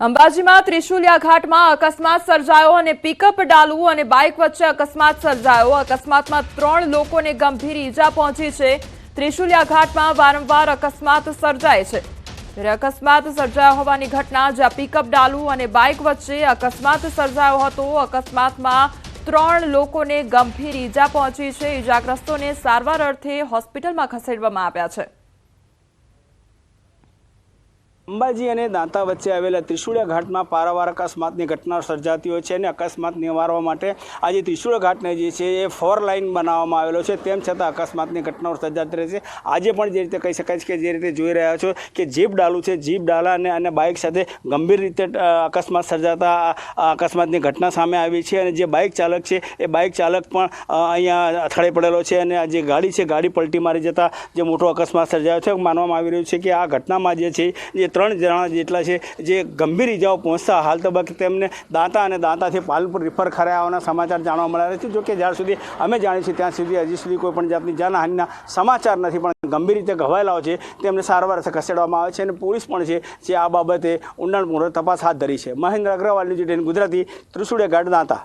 અંબાજીમાં ત્રિશુલિયા ઘાટમાં અકસ્માત સર્જાયો અને પિકઅપ ડાલવું અને બાઇક વચ્ચે અકસ્માત સર્જાયો. અકસ્માતમાં ત્રણ લોકોને ગંભીર ઈજા પહોંચી છે. ત્રિશુલિયા ઘાટમાં વારંવાર અકસ્માત સર્જાય છે. ત્યારે અકસ્માત સર્જાયો હોવાની ઘટના, જ્યાં પિકઅપ ડાલવું અને બાઇક વચ્ચે અકસ્માત સર્જાયો હતો, અકસ્માતમાં ત્રણ લોકોને ગંભીર ઈજા પહોંચી છે. ઈજાગ્રસ્તોને સારવાર અર્થે હોસ્પિટલમાં ખસેડવામાં આવ્યા છે. અંબાજી અને દાંતા વચ્ચે આવેલા ત્રિશુળિયા ઘાટમાં પારાવાર અકસ્માતની ઘટના સર્જાતી હોય છે અને અકસ્માત નિવારવા માટે આજે ત્રિશુળિયા ઘાટને જે છે એ ફોર લાઇન બનાવવામાં આવેલો છે. તેમ છતાં અકસ્માતની ઘટનાઓ સર્જાતી રહે છે. આજે પણ જે રીતે કહી શકાય છે કે જે રીતે જોઈ રહ્યા છો કે જીપ ડાલું છે. જીપ ડાલા અને અને બાઇક સાથે ગંભીર રીતે અકસ્માત સર્જાતા અકસ્માતની ઘટના સામે આવી છે અને જે બાઇક ચાલક છે એ બાઇક ચાલક પણ અહીંયા અથડે પડેલો છે અને આ જે ગાડી છે ગાડી પલટી મારી જતા જે મોટો અકસ્માત સર્જાયો છે. માનવામાં આવી રહ્યું છે કે આ ઘટનામાં જે છે એ ત્રણ જણા જેટલા છે, જે ગંભીર ઇજાઓ પહોંચતા હાલ તબક્કે તેમને દાંતા અને દાંતાથી પાલનપુર રિફર કરાયાઓના સમાચાર જાણવા મળ્યા છે. જોકે જ્યાં સુધી અમે જાણીએ છીએ ત્યાં સુધી હજી સુધી કોઈ પણ જાતની જાનહાનિના સમાચાર નથી, પણ ગંભીર રીતે ઘવાયેલાઓ છે તેમને સારવાર અર્થે ખસેડવામાં આવે છે અને પોલીસ પણ છે જે આ બાબતે ઊંડાણપૂર્વક તપાસ હાથ ધરી છે. મહેન્દ્ર અગ્રવાલની જે ગુજરાતી ત્રિસુડે ગઢ દાંતા.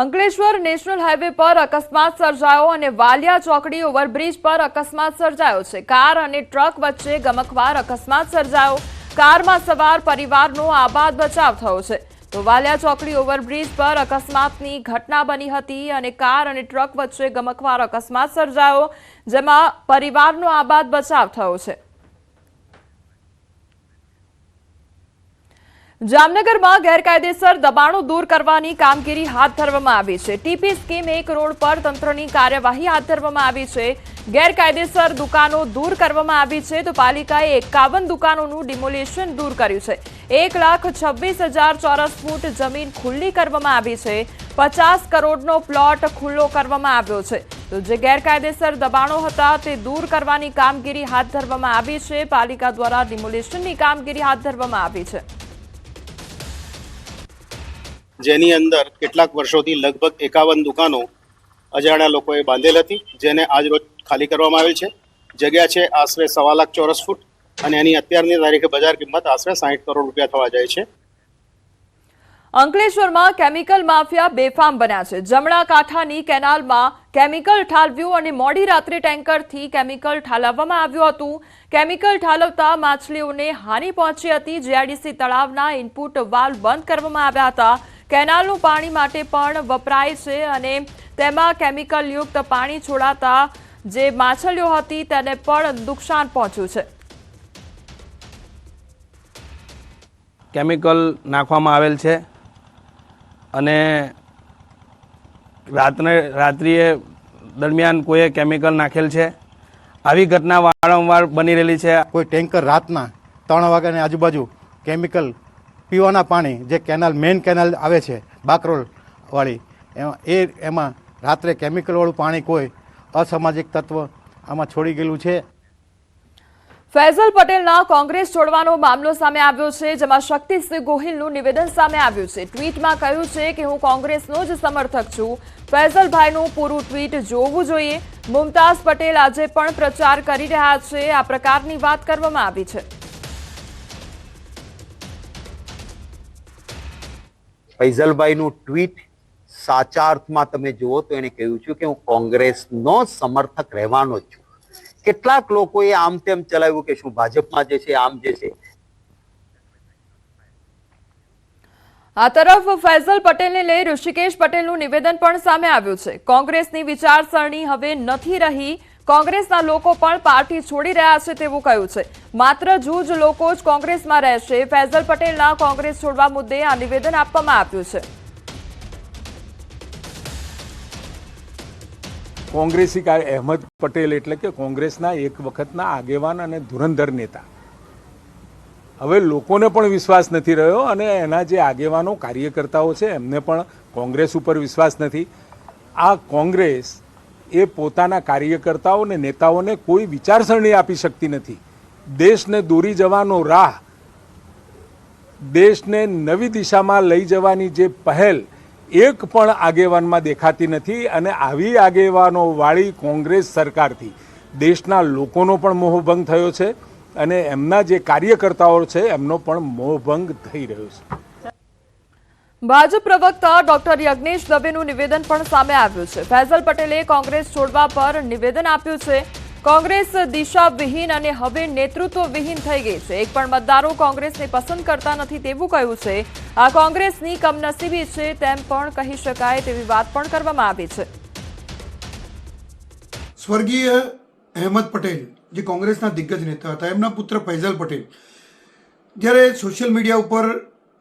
અંકલેશ્વર નેશનલ હાઈવે પર અકસ્માત સર્જાયો અને વાલિયા ચોકડી ઓવરબ્રિજ પર અકસ્માત સર્જાયો છે. કાર અને ટ્રક વચ્ચે ગમકવાર અકસ્માત સર્જાયો. કારમાં સવાર પરિવારનો આબાદ બચાવ થયો છે. તો વાલિયા ચોકડી ઓવરબ્રિજ પર અકસ્માતની ઘટના બની હતી અને કાર અને ટ્રક વચ્ચે ગમકવાર અકસ્માત સર્જાયો, જેમાં પરિવારનો આબાદ બચાવ થયો છે. જામનગરમાં ગેરકાયદેસર દબાણો દૂર કરવાની કામગીરી હાથ ધરવામાં આવી છે. ટીપી સ્કીમ એક રોડ પર તંત્રની કાર્યવાહી હાથ ધરવામાં આવી છે. ગેરકાયદેસર દુકાનો દૂર કરવામાં આવી છે તો પાલિકાએ એકાવન દુકાનોનું ડિમોલિશન દૂર કર્યું છે. એક લાખ છવ્વીસ હજાર ચોરસ ફૂટ જમીન ખુલ્લી કરવામાં આવી છે. પચાસ કરોડનો પ્લોટ ખુલ્લો કરવામાં આવ્યો છે. તો જે ગેરકાયદેસર દબાણો હતા તે દૂર કરવાની કામગીરી હાથ ધરવામાં આવી છે. પાલિકા દ્વારા ડિમોલિશનની કામગીરી હાથ ધરવામાં આવી છે. જેની અંદર કેટલાક વર્ષોથી લગભગ એકાવન દુકાનો અજાણ્યા લોકોએ બાંધેલ હતી, જેને આજ રોજ ખાલી કરવામાં આવેલ છે. જગ્યા છે આશરે સવા લાખ ચોરસ ફૂટ અને એની અત્યારની તારીખે બજાર કિંમત આશરે સાહીઠ કરોડ રૂપિયા થવા જાય છે. અંકલેશ્વરમાં કેમિકલ માફિયા બેફામ બન્યા છે. જમણા કાંઠાની કેનાલમાં કેમિકલ ઠાલવ્યું અને મોડી રાત્રે ટેન્કરથી કેમિકલ ઠાલવવામાં આવ્યું હતું. કેમિકલ ઠાલવતા માછલીઓને હાનિ પહોંચી હતી. જીઆઈડીસી તળાવના ઇનપુટ વાલ્વ બંધ કરવામાં આવ્યા હતા. કેનાલનું પાણી માટે પણ વપરાય છે અને તેમાં કેમિકલયુક્ત પાણી છોડાતા જે માછલીઓ હતી તેને પણ નુકસાન પહોંચ્યું છે. કેમિકલ નાખવામાં આવેલ છે અને રાત્રે રાત્રિએ દરમિયાન કોઈએ કેમિકલ નાખેલ છે. આવી ઘટના વારંવાર બની રહેલી છે. કોઈ ટેન્કર રાતના ત્રણ વાગ્યાની આજુબાજુ કેમિકલ પીવાના પાણી જે કેનાલ, મેઇન કેનાલ આવે છે, બાકરોલવાળી એ એમાં રાત્રે કેમિકલવાળું પાણી કોઈ અસામાજિક તત્વ આમાં છોડી ગયેલું છે. ફૈઝલ પટેલના કોંગ્રેસ છોડવાનો મામલો સામે આવ્યો છે, જેમાં શક્તિસિંહ ગોહિલનું નિવેદન સામે આવ્યું છે. ટ્વીટમાં કહ્યું છે કે હું કોંગ્રેસનો જ સમર્થક છું. ફૈઝલભાઈનું પૂરું ટ્વીટ જોવું જોઈએ. મુમતાઝ પટેલ આજે પણ પ્રચાર કરી રહ્યા છે. આ પ્રકારની વાત કરવામાં આવી છે. ફૈઝલભાઈનું ટ્વીટ સાચા અર્થમાં તમે જુઓ તો એને કહ્યું છે કે હું કોંગ્રેસનો સમર્થક રહેવાનો જ છું. કેટલાક લોકોએ આમ તેમ ચલાવ્યું કે શું ભાજપમાં જે છે, આમ જે છે. આ તરફ ફૈઝલ પટેલને લઈ ઋષિકેશ પટેલનું નિવેદન પણ સામે આવ્યું છે. કોંગ્રેસની વિચારસરણી હવે નથી રહી. કોંગ્રેસના લોકો પણ પાર્ટી છોડી રહ્યા છે તેવું કહ્યું છે. માત્ર જૂજ લોકો જ કોંગ્રેસમાં રહેશે. ફૈઝલ પટેલના કોંગ્રેસ છોડવા મુદ્દે આ નિવેદન આપવામાં આવ્યું છે. કોંગ્રેસી કાય અહેમદ પટેલ એટલે કે કોંગ્રેસના એક વખતના આગેવાન અને ધુરંધર નેતા. હવે લોકોને પણ વિશ્વાસ નથી રહ્યો અને એના જે આગેવાનો, કાર્યકર્તાઓ છે, એમને પણ કોંગ્રેસ ઉપર વિશ્વાસ નથી. આ કોંગ્રેસ એ પોતાના કાર્યકર્તાઓ અને નેતાઓને કોઈ વિચારસરણી આપી શકતી નથી. દેશને દોરી જવાનો રાહ, દેશને નવી દિશામાં લઈ જવાની જે પહેલ, એક પણ આગેવાનમાં દેખાતી નથી અને આવી આગેવાનો વાળી કોંગ્રેસ સરકારથી દેશના લોકોનો પણ મોહભંગ થયો છે અને એમના જે કાર્યકર્તાઓ છે, એમનો પણ મોહભંગ થઈ રહ્યો છે. ભાજપ પ્રવક્તા ડોક્ટર યજ્ઞેશ દવેનું નિવેદન પણ સામે આવ્યું છે. ફૈઝલ પટેલે કોંગ્રેસ છોડવા પર નિવેદન આપ્યું છે. કોંગ્રેસ દિશાવિહીન અને હવે નેતૃત્વ વિહીન થઈ ગઈ છે. એક પણ મતદારો કોંગ્રેસને પસંદ કરતા નથી તેવું કહ્યું છે. આ કોંગ્રેસની કમનસીબી છે તેમ પણ કહી શકાય તેવી વાત પણ કરવામાં આવી છે. સ્વર્ગીય અહેમદ પટેલ, જે કોંગ્રેસના દિગ્ગજ નેતા હતા, એમના પુત્ર ફૈઝલ પટેલ, જ્યારે સોશિયલ મીડિયા ઉપર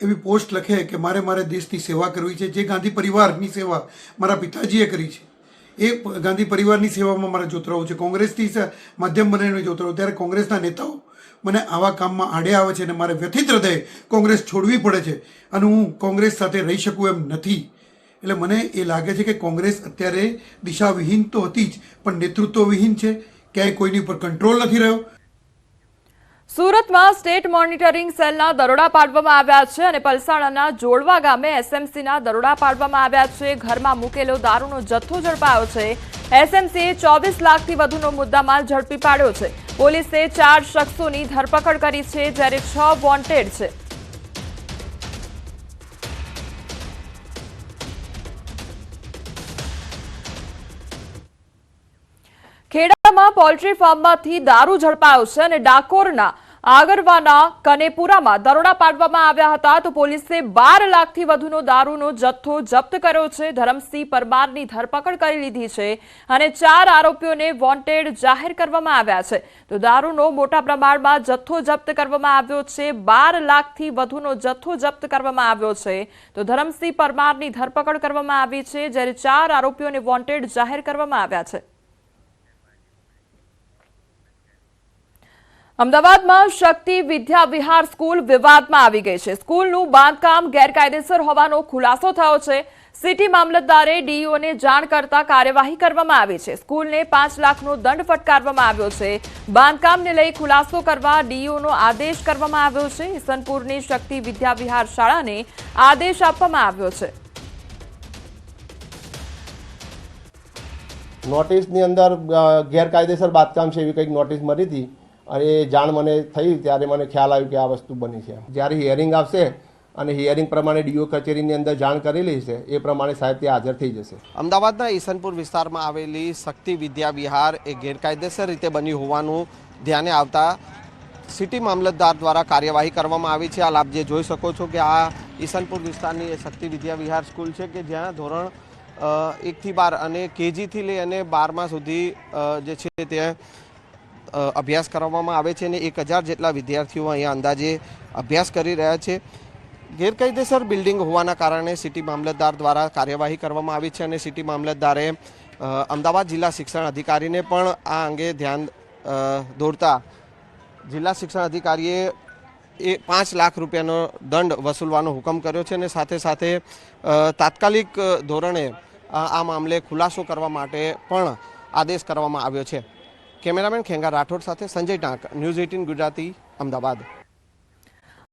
એવી પોસ્ટ લખે કે મારે મારે દેશની સેવા કરવી છે, જે ગાંધી પરિવારની સેવા મારા પિતાજીએ કરી છે. એ ગાંધી પરિવારની સેવામાં મારે જોતરાવું છે. કોંગ્રેસથી માધ્યમ બનાવીને જોતરાવું ત્યારે કોંગ્રેસના નેતાઓ મને આવા કામમાં આડે આવે છે અને મારે વ્યથિત હૃદય કોંગ્રેસ છોડવી પડે છે અને હું કોંગ્રેસ સાથે રહી શકું એમ નથી. એટલે મને એ લાગે છે કે કોંગ્રેસ અત્યારે દિશાવિહીન તો હતી જ, પણ નેતૃત્વવિહીન છે. ક્યાંય કોઈની ઉપર કંટ્રોલ નથી રહ્યો. સુરતમાં સ્ટેટ મોનિટરિંગ સેલના દરોડા પાડવામાં આવ્યા છે અને પલસાણાના જોડવા ગામે એસએમસીના દરોડા પાડવામાં આવ્યા છે. ઘરમાં મૂકેલો દારૂનો જથ્થો ઝડપાયો છે. એસએમસીએ ચોવીસ લાખથી વધુનો મુદ્દામાલ ઝડપી પાડ્યો છે. પોલીસે ચાર શખ્સોની ધરપકડ કરી છે, જ્યારે છ વોન્ટેડ છે. ખેડામાં પોલ્ટ્રી ફાર્મમાંથી દારૂ ઝડપાયો છે અને ડાકોરના આગરવાના કનેપુરામાં દરોડા પાડવામાં આવ્યા હતા તો પોલીસે બાર લાખથી વધુનો દારૂનો જથ્થો જપ્ત કર્યો છે. ધરમસિંહ પરમારની ધરપકડ કરી લીધી છે અને ચાર આરોપીઓને વોન્ટેડ જાહેર કરવામાં આવ્યા છે. તો દારૂનો મોટા પ્રમાણમાં જથ્થો જપ્ત કરવામાં આવ્યો છે. બાર લાખથી વધુનો જથ્થો જપ્ત કરવામાં આવ્યો છે. તો ધરમસિંહ પરમારની ધરપકડ કરવામાં આવી છે, જ્યારે ચાર આરોપીઓને વોન્ટેડ જાહેર કરવામાં આવ્યા છે. અમદાવાદમાં શક્તિ વિદ્યા વિહાર સ્કૂલ વિવાદમાં આવી ગઈ છે. સ્કૂલનું બાંધકામ ગેરકાયદેસર હોવાનો ખુલાસો થયો છે. સિટી મામલતદારે ડીઈઓને જાણ કરતા કાર્યવાહી કરવામાં આવી છે. સ્કૂલને પાંચ લાખનો દંડ ફટકારવામાં આવ્યો છે. બાંધકામને લઈ ખુલાસો કરવા ડીઈઓનો આદેશ કરવામાં આવ્યો છે. ઇસનપુરની શક્તિ વિદ્યા વિહાર શાળાને આદેશ આપવામાં આવ્યો છે. નોટિસની અંદર ગેરકાયદેસર બાંધકામ છે એવી કંઈક નોટિસ મળી હતી? અને એ જાણ મને થઈ ત્યારે મને ખ્યાલ આવ્યો કે આ વસ્તુ બની છે. જ્યારે હિયરિંગ આવશે અને હિયરિંગ પ્રમાણે ડીઓ કચેરીની અંદર જાણ કરેલી છે એ પ્રમાણે સાહેબ ત્યાં હાજર થઈ જશે. અમદાવાદના ઈસનપુર વિસ્તારમાં આવેલી શક્તિ વિદ્યા વિહાર એ ગેરકાયદેસર રીતે બની હોવાનું ધ્યાને આવતા સિટી મામલતદાર દ્વારા કાર્યવાહી કરવામાં આવી છે. આ આપ જે જોઈ શકો છો કે આ ઈસનપુર વિસ્તારની એ શક્તિ વિદ્યા વિહાર સ્કૂલ છે કે જ્યાં ધોરણ એકથી બાર અને કેજીથી લઈ અને બારમા સુધી જે છે અ, અભ્યાસ કરવામાં આવે છે અને એક હજાર જેટલા વિદ્યાર્થીઓ અહીંયા અંદાજે અભ્યાસ કરી રહ્યા છે. ગેરકાયદેસર બિલ્ડિંગ હોવાના કારણે સિટી મામલતદાર દ્વારા કાર્યવાહી કરવામાં આવી છે અને સિટી મામલતદારે અમદાવાદ જિલ્લા શિક્ષણ અધિકારીને પણ આ અંગે ધ્યાન દોરતા જિલ્લા શિક્ષણ અધિકારીએ એ પાંચ લાખ રૂપિયાનો દંડ વસૂલવાનો હુકમ કર્યો છે અને સાથે સાથે તાત્કાલિક ધોરણે આ મામલે ખુલાસો કરવા માટે પણ આદેશ કરવામાં આવ્યો છે. કેમેરામેન ખેંગા રાઠોડ સાથે સંજય ટાંક ન્યૂઝ એઇટીન ગુજરાતી અમદાવાદ.